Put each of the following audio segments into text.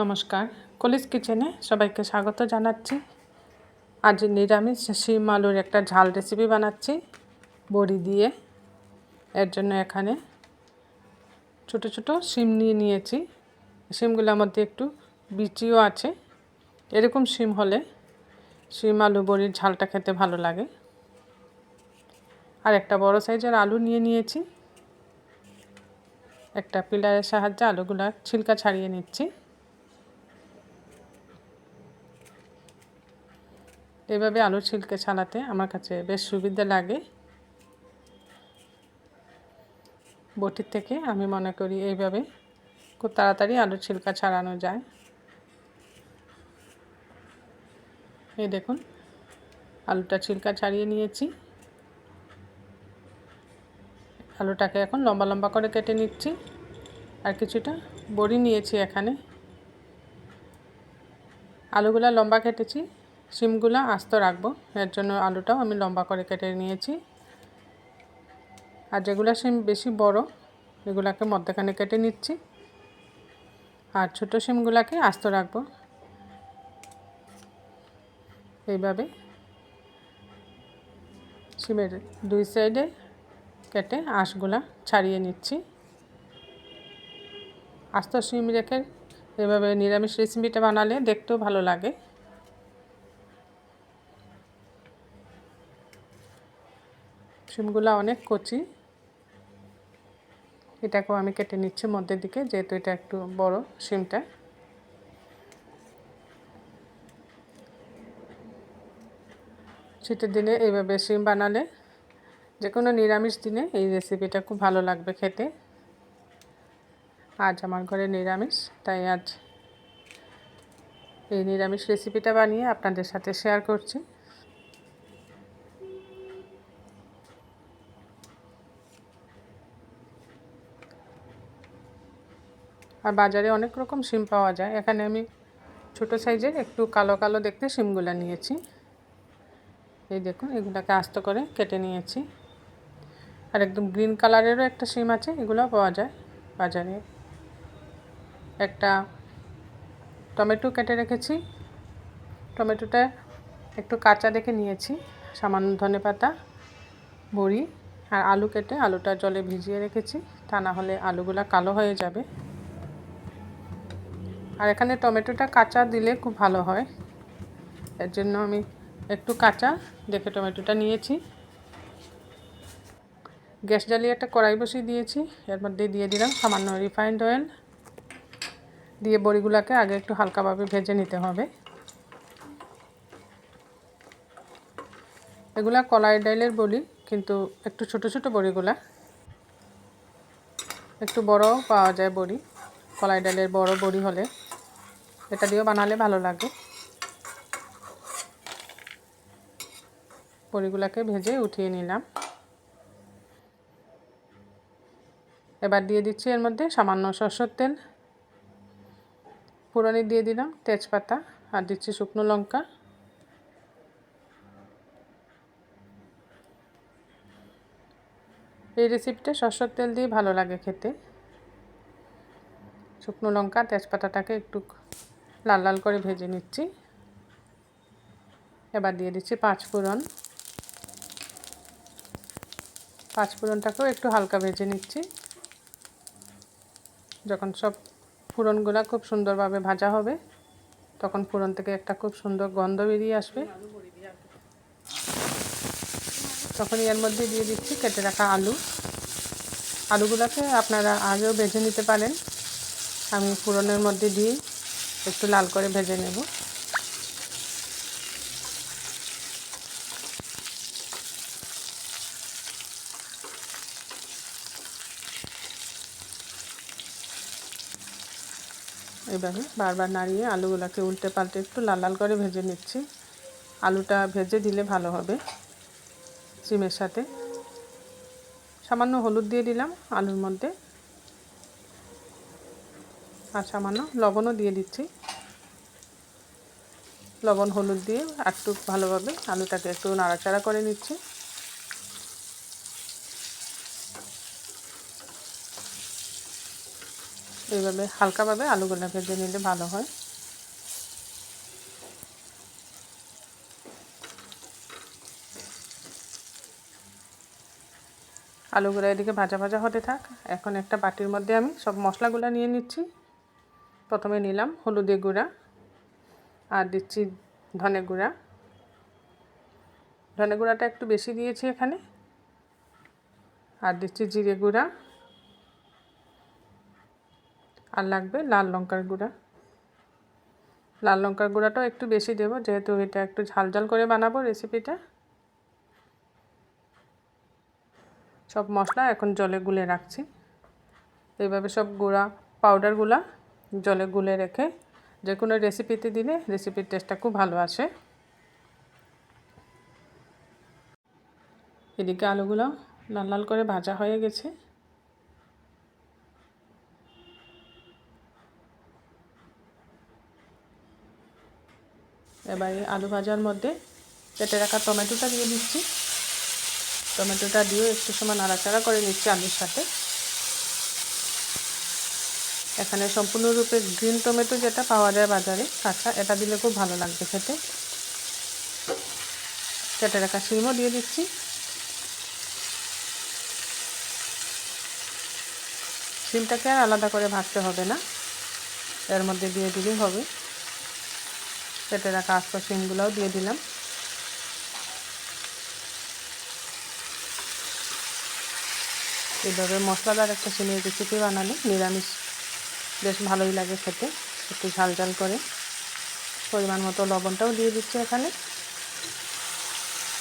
নমস্কার। কলিস কিচেনে সবাইকে স্বাগত জানাচ্ছি। আজ নিরামিষ শিম আলুর একটা ঝাল রেসিপি বানাচ্ছি বড়ি দিয়ে। এর জন্য এখানে ছোট ছোট শিম নিয়ে নিয়েছি। শিমগুলোর মধ্যে একটু বিচিও আছে। এরকম শিম হলে শিম আলু বড়ির ঝালটা খেতে ভালো লাগে। আর একটা বড় সাইজের আলু নিয়ে নিয়েছি। একটা পিলারের সাহায্যে আলুগুলো ছিলকা ছাড়িয়ে নিচ্ছি। এভাবে আলুর ছিলকে ছাড়াতে আমার কাছে বেশ সুবিধা লাগে। বটির থেকে আমি মনে করি এইভাবে খুব তাড়াতাড়ি আলুর ছিলকা ছাড়ানো যায়। এই দেখুন, আলুটা ছিলকা ছাড়িয়ে নিয়েছি। আলুটাকে এখন লম্বা লম্বা করে কেটে নিচ্ছি। আর কিছুটা বড়ি নিয়েছি এখানে। আলুগুলা লম্বা কেটেছি। শিমগুলো আস্ত রাখব। এর জন্য আলুটাও আমি লম্বা করে কেটে নিয়েছি। আর যেগুলো শিম বেশি বড়, এগুলাকে মধ্যখানে কেটে নিচ্ছি। আর ছোটো শিমগুলোকে আস্ত রাখব। এইভাবে শিমের দুই সাইডে কেটে আঁশগুলা ছাড়িয়ে নিচ্ছি। আস্ত শিম রেখে এভাবে নিরামিষ রেসিপিটা বানালে দেখতেও ভালো লাগে। শিমগুলো অনেক কচি। এটাকেও আমি কেটে নিচ্ছি মধ্যের দিকে, যেহেতু এটা একটু বড় শিমটা শীতের দিনে এইভাবে শিম বানালে যে কোনো নিরামিষ দিনে এই রেসিপিটা খুব ভালো লাগবে খেতে। আজ আমার ঘরে নিরামিষ, তাই আজ এই নিরামিষ রেসিপিটা বানিয়ে আপনাদের সাথে শেয়ার করছি। আর বাজারে অনেক রকম সিম পাওয়া যায়। এখানে আমি ছোট সাইজের একটু কালো কালো দেখতে সিমগুলো নিয়েছি। এই দেখুন, এগুলোকে আস্ত করে কেটে নিয়েছি। আর একদম গ্রিন কালারেরও একটা সিম আছে এগুলো পাওয়া যায় বাজারে। একটা টমেটো কেটে রেখেছি। টমেটোটা একটু কাঁচা দেখে নিয়েছি, সামান্য ধনে পাতা, বড়ি আর আলু কেটে আলুটা জলে ভিজিয়ে রেখেছি। তা না হলে আলুগুলো কালো হয়ে যাবে। আর এখানে টমেটোটা কাঁচা দিলে খুব ভালো হয়। এর জন্য আমি একটু কাঁচা দেখে টমেটোটা নিয়েছি। গ্যাস জ্বালিয়ে একটা কড়াই বসিয়ে দিয়েছি। এর মধ্যে দিয়ে দিলাম সামান্য রিফাইন্ড অয়েল। দিয়ে বড়িগুলোকে আগে একটু হালকাভাবে ভেজে নিতে হবে। এগুলা কলাই ডাইলের বড়ি, কিন্তু একটু ছোট ছোট বড়িগুলা। একটু বড়ও পাওয়া যায় বড়ি। কলাই ডালের বড় বড়ি হলে। এটা দিয়েও বানালে ভালো লাগে। বড়িগুলোকে ভেজে উঠিয়ে নিলাম। এবার দিয়ে দিচ্ছি এর মধ্যে সামান্য সরষের তেল। পুরনি দিয়ে দিলাম তেজপাতা আর দিচ্ছি শুকনো লঙ্কা। এই রেসিপিটা সরষের তেল দিয়ে ভালো লাগে খেতে। শুকনো লঙ্কা তেজপাতাটাকে একটু লাল লাল করে ভেজে নিচ্ছি। এবার দিয়ে দিচ্ছি পাঁচ ফোড়ন। পাঁচ ফোড়নটাকেও একটু হালকা ভেজে নিচ্ছি। যখন সব ফোড়নগুলো খুব সুন্দরভাবে ভাজা হবে, তখন ফোড়ন থেকে একটা খুব সুন্দর গন্ধ বেরিয়ে আসবে। তখন এর মধ্যে দিয়ে দিচ্ছি কেটে রাখা আলু। আলুগুলোকে আপনারা আগেও ভেজে নিতে পারেন। আমি ফোড়নের মধ্যে দিয়ে একটু লাল করে ভেজে নেব। এভাবে বারবার নাড়িয়ে আলুগুলোকে উল্টে পাল্টে একটু লাল লাল করে ভেজে নিচ্ছি। আলুটা ভেজে দিলে ভালো হবে সিমের সাথে। সামান্য হলুদ দিয়ে দিলাম আলুর মধ্যে। আর সামান্য লবণও দিয়ে দিচ্ছি। লবণ হলুদ দিয়ে একটু ভালোভাবে আলুটাকে একটু নাড়াচাড়া করে নিচ্ছি। এইভাবে হালকাভাবে আলুগুলো ভেজে নিলে ভালো হয়। আলুগুলো এদিকে ভাজা ভাজা হতে থাক। এখন একটা বাটির মধ্যে আমি সব মশলাগুলো নিয়ে নিচ্ছি। প্রথমে নিলাম হলুদে গুঁড়া আর দিচ্ছি ধনে গুঁড়া। ধনে গুঁড়াটা একটু বেশি দিয়েছি এখানে। আর দিচ্ছি জিরে গুঁড়া। আর লাগবে লাল লঙ্কার গুঁড়া। লাল লঙ্কার গুঁড়াটাও একটু বেশি দেবো, যেহেতু এটা একটু ঝাল ঝাল করে বানাবো রেসিপিটা। সব মশলা এখন জলে গুলে রাখছি। এইভাবে সব গুঁড়া, পাউডারগুলা জলে গুলে রেখে যে কোনো রেসিপিতে দিলে রেসিপির টেস্টটা খুব ভালো আসে। এদিকে আলুগুলো লাল লাল করে ভাজা হয়ে গেছে। এবার আলু ভাজার মধ্যে কেটে রাখা টমেটোটা দিয়ে দিচ্ছি। টমেটোটা দিয়ে একটু সময় নাড়াচাড়া করে নিচ্ছি আলুর সাথে। এখানে সম্পূর্ণরূপে গ্রিন টমেটো যেটা পাওয়া যায় বাজারে, কাঁচা, এটা দিলে খুব ভালো লাগবে খেতে। কেটে রাখা শিমও দিয়ে দিচ্ছি। শিমটাকে আর আলাদা করে ভাজতে হবে না, এর মধ্যে দিয়ে দিলেই হবে। কেটে রাখা আস্ত শিমগুলোও দিয়ে দিলাম। এইভাবে মশলাদার একটা সিমের রেসিপি বানালে নিরামিষ বেশ ভালোই লাগে খেতে। একটু ঝাল ঝাল করে। পরিমাণ মতো লবণটাও দিয়ে দিচ্ছি এখানে।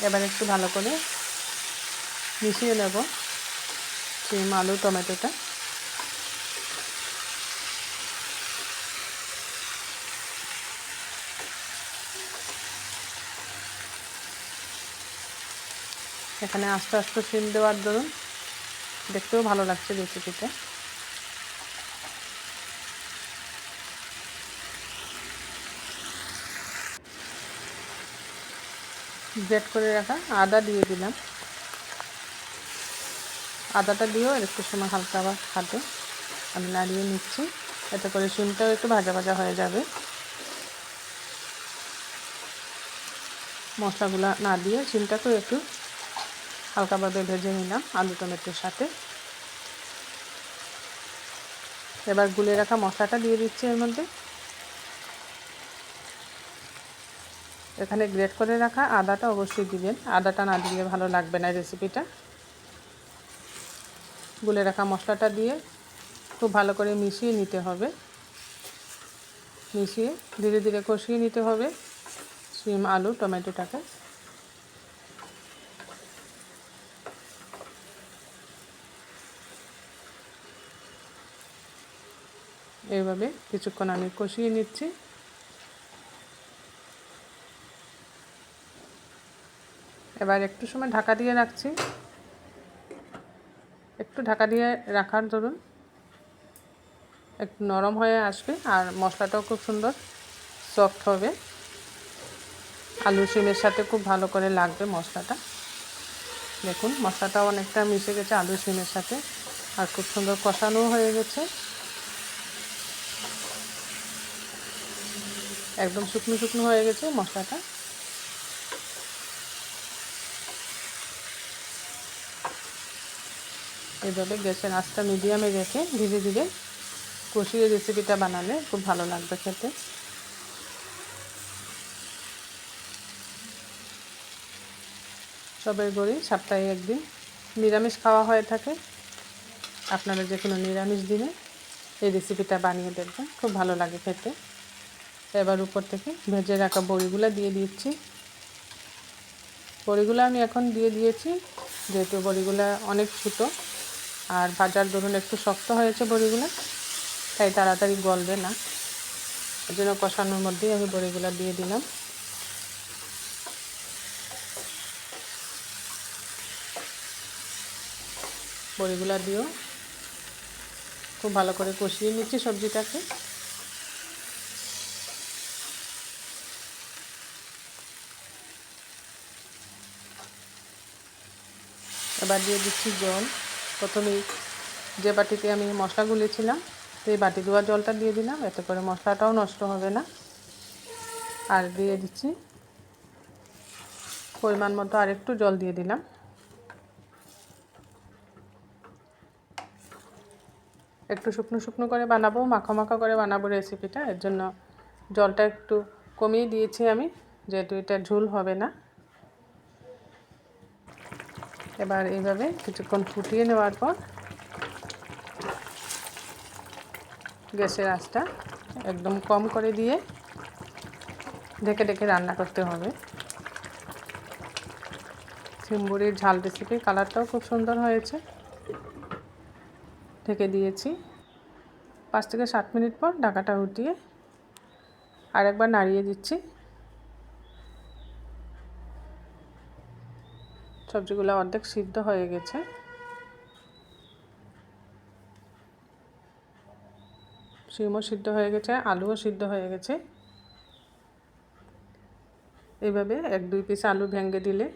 এবার একটু ভালো করে মিশিয়ে নেব সিম, আলু, টমেটোটা। এখানে আস্তে আস্তে সিম দেওয়ার দরুন। দেখতেও ভালো লাগছে রেসিপিটা। গ্রেট করে রাখা আদা দিয়ে দিলাম। আদাটা দিয়েও একটু সময় হালকা আবার হাতে আমি নাড়িয়ে নিচ্ছি। এতে করে শিমটাও একটু ভাজা ভাজা হয়ে যাবে। মশলাগুলো না দিয়ে শিমটাকেও একটু হালকাভাবে ভেজে নিলাম আলু টমেটোর সাথে। এবার গুলে রাখা মশলাটা দিয়ে দিচ্ছি এর মধ্যে। এখানে গ্রেট করে রাখা আদাটা অবশ্যই দিবেন। আদাটা না দিলে ভালো লাগবে না রেসিপিটা গুলে রাখা মশলাটা দিয়ে খুব ভালো করে মিশিয়ে নিতে হবে। মিশিয়ে ধীরে ধীরে কষিয়ে নিতে হবে শিম, আলু, টমেটোটাকে। এইভাবে কিছুক্ষণ আমি কষিয়ে নিচ্ছি। এবার একটু সময় ঢাকা দিয়ে রাখছি। একটু ঢাকা দিয়ে রাখার ধরুন একটু নরম হয়ে আসবে আর মশলাটাও খুব সুন্দর সফট হবে। আলু সিমের সাথে খুব ভালো করে লাগবে মশলাটা। দেখুন, মশলাটাও অনেকটা মিশে গেছে আলু সিমের সাথে। আর খুব সুন্দর কষানোও হয়ে গেছে। একদম শুকনো শুকনো হয়ে গেছে মশলাটা। এইভাবে গ্যাসের আঁচটা মিডিয়ামে রেখে ধীরে ধীরে কষিয়ে রেসিপিটা বানালে খুব ভালো লাগবে খেতে। সবের গড়ি সপ্তাহে একদিন নিরামিষ খাওয়া হয়ে থাকে। আপনারা যে কোনো নিরামিষ দিনে এই রেসিপিটা বানিয়ে দেখবেন, খুব ভালো লাগে খেতে। এবার উপর থেকে ভেজে রাখা বড়িগুলো দিয়ে দিচ্ছি। বড়িগুলো আমি এখন দিয়ে দিয়েছি, যেহেতু বড়িগুলো অনেক ছোটো। আর ভাজার ধরুন একটু শক্ত হয়েছে বড়িগুলো, তাই তাড়াতাড়ি গলবে না। ওই জন্য কষানোর মধ্যেই আমি বড়িগুলো দিয়ে দিলাম। বড়িগুলো দিয়েও খুব ভালো করে কষিয়ে নিচ্ছি সবজিটাকে। এবার দিয়ে দিচ্ছি জল। প্রথমেই যে বাটিতে আমি মশলা গুলেছিলাম এই বাটি ধোয়া জলটা দিয়ে দিলাম, এতে করে মশলাটাও নষ্ট হবে না। আর দিয়ে দিচ্ছি পরিমাণ মতো আর একটু জল দিয়ে দিলাম। একটু শুকনো শুকনো করে বানাবো, মাখা মাখা করে বানাবো রেসিপিটা এর জন্য জলটা একটু কমিয়ে দিয়েছি আমি, যেহেতু এটা ঝুল হবে না। এবার এইভাবে কিছুক্ষণ ফুটিয়ে নেওয়ার পর গ্যাসের আঁচটা একদম কম করে দিয়ে ঢেকে ঢেকে রান্না করতে হবে। সিম্বুরির ঝাল রেসিপির কালারটাও খুব সুন্দর হয়েছে। ঢেকে দিয়েছি। পাঁচ থেকে সাত মিনিট পর ঢাকাটা উঠিয়ে আর একবার নাড়িয়ে দিচ্ছি। সবজিগুলো অর্ধেক সিদ্ধ হয়ে গেছে। শিমও সিদ্ধ হয়ে গেছে, আলুও সিদ্ধ হয়ে গেছে। এইভাবে এক দুই পিস আলু ভেঙে দিলে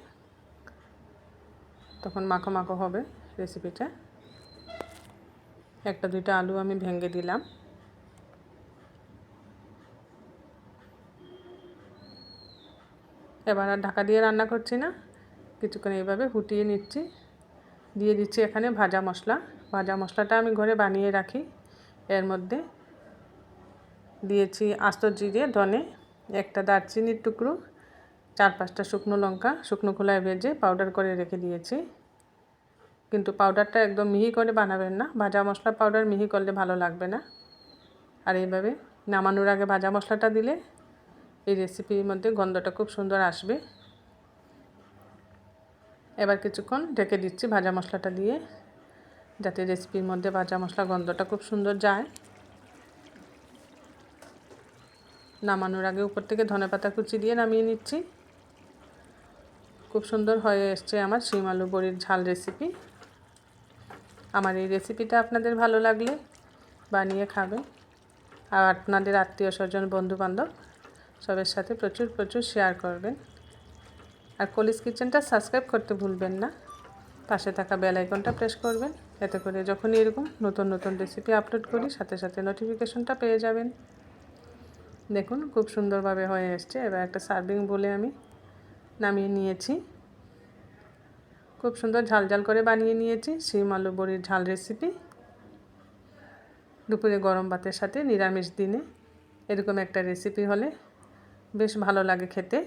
তখন মাখো মাখো হবে রেসিপিটা। একটা দুইটা আলু আমি ভেঙে দিলাম। এবার আর ঢাকা দিয়ে রান্না করছি না। কিছুক্ষণ এইভাবে ফুটিয়ে নিচ্ছি। দিয়ে দিচ্ছি এখানে ভাজা মশলা। ভাজা মশলাটা আমি ঘরে বানিয়ে রাখি। এর মধ্যে দিয়েছি আস্ত জিরে, ধনে, একটা দারচিনির টুকরো, চার পাঁচটা শুকনো লঙ্কা, শুকনো খোলায় ভেজে পাউডার করে রেখে দিয়েছি। কিন্তু পাউডারটা একদম মিহি করে বানাবেন না। ভাজা মশলা পাউডার মিহি করলে ভালো লাগবে না। আর এইভাবে নামানোর আগে ভাজা মশলাটা দিলে এই রেসিপির মধ্যে গন্ধটা খুব সুন্দর আসবে। এবার কিছুক্ষণ ঢেকে দিচ্ছি ভাজা মশলাটা দিয়ে, যাতে রেসিপির মধ্যে ভাজা মশলা গন্ধটা খুব সুন্দর যায়। নামানোর আগে উপর থেকে ধনে পাতা কুচি দিয়ে নামিয়ে নিচ্ছি। খুব সুন্দর হয়ে এসছে আমার শিম আলু বড়ির ঝাল রেসিপি আমার এই রেসিপিটা আপনাদের ভালো লাগলে বানিয়ে খাবেন। আর আপনাদের আত্মীয় স্বজন বন্ধুবান্ধব সবের সাথে প্রচুর প্রচুর শেয়ার করবেন। আর কলিস কিচেনটা সাবস্ক্রাইব করতে ভুলবেন না। পাশে থাকা বেল আইকনটা প্রেস করবেন, এতে করে যখনই এরকম নতুন নতুন রেসিপি আপলোড করি, সাথে সাথে নোটিফিকেশনটা পেয়ে যাবেন। দেখুন, খুব সুন্দরভাবে হয়ে এসছে। এবার একটা সার্ভিং বলে আমি নামিয়ে নিয়েছি। খুব সুন্দর ঝাল ঝাল করে বানিয়ে নিয়েছি। শিম, আলু, বড়ির ঝাল রেসিপি দুপুরে গরম ভাতের সাথে নিরামিষ দিনে এরকম একটা রেসিপি হলে বেশ ভালো লাগে খেতে।